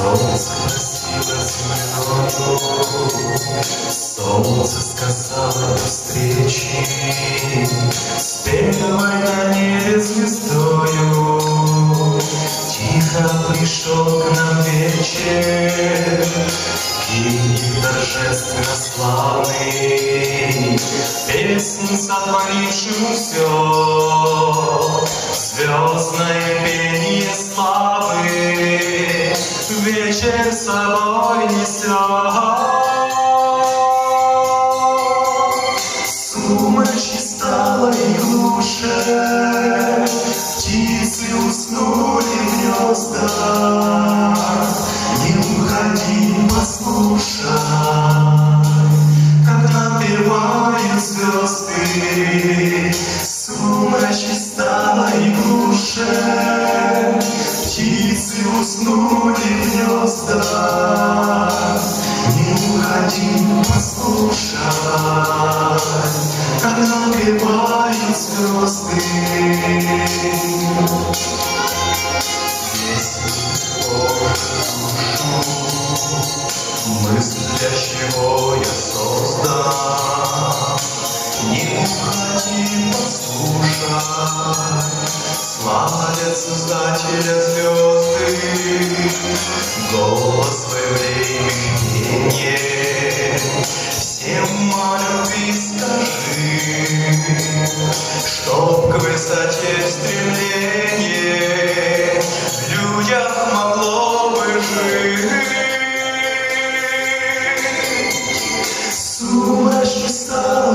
Солнце носилось землею, Солнце сказало до встречи, С первой на небе звездою Тихо пришел к нам вечер, И торжественно славный, Песнь, сотворившему все, Звездное пение gece saray isyan уснули в гнезда. Не уходи, послушай, Как напевают звезды. Мысль, для чего я создан, Не уходи, послушай, Славят Создателя звезды, людях могло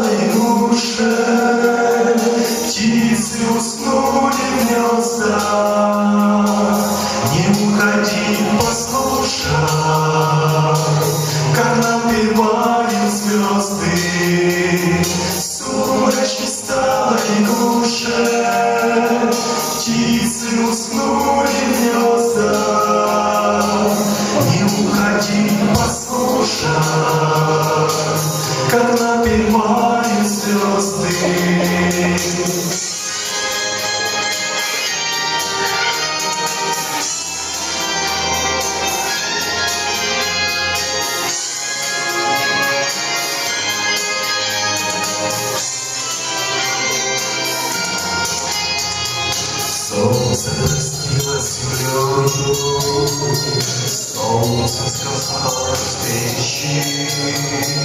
Солнце сказало встречи,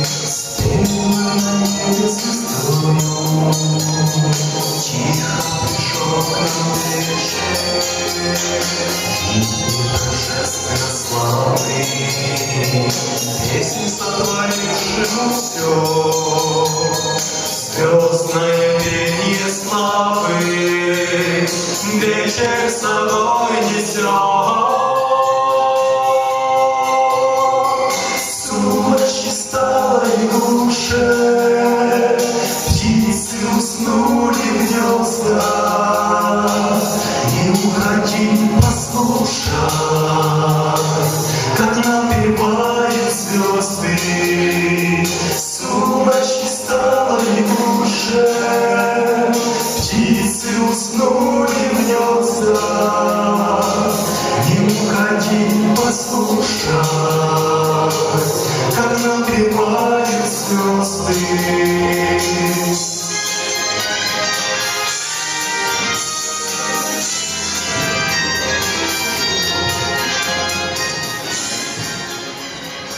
Стелила на небе Тихо пришел к вечер, И торжественно славный, Песни сотворившему если усну.